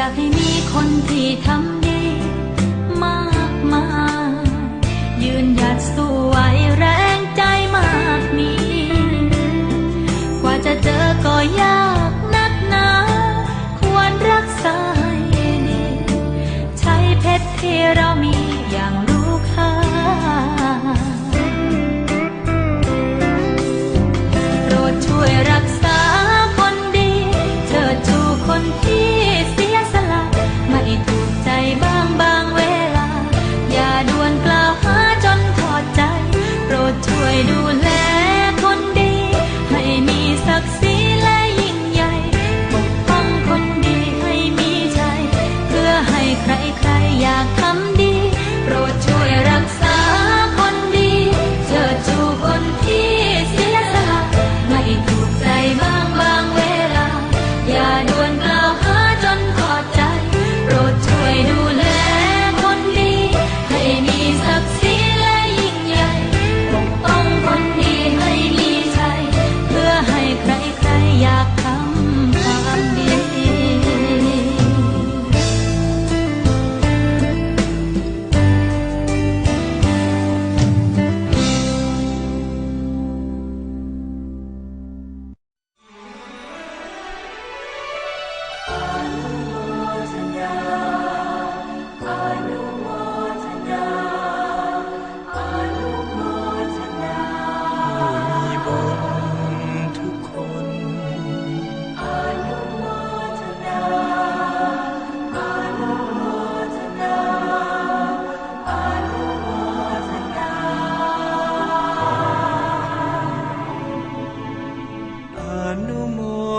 อยากให้มีคนที่ทำดี มากมายยืนหยัดสู้ไหวแรง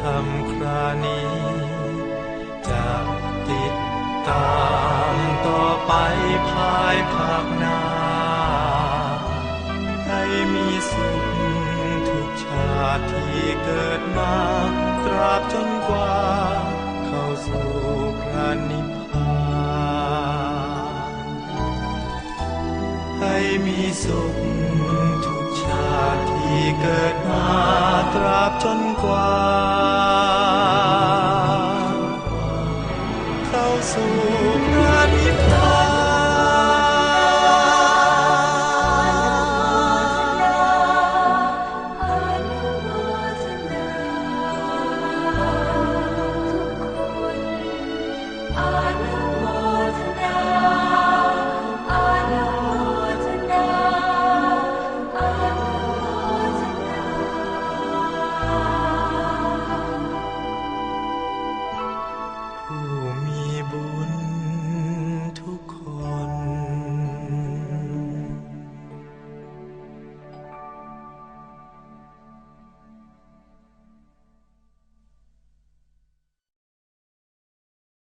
ธรรมคราณีจะติดตามต่อไปภายภาคหน้า ให้มีสุขทุกชาติที่เกิดมา ตราบจนกว่า เข้าสู่พระนิพพานให้มีสุขทุกชาติ ที่เกิดมาตราบจนกว่า เข้าสู่พระนิพพาน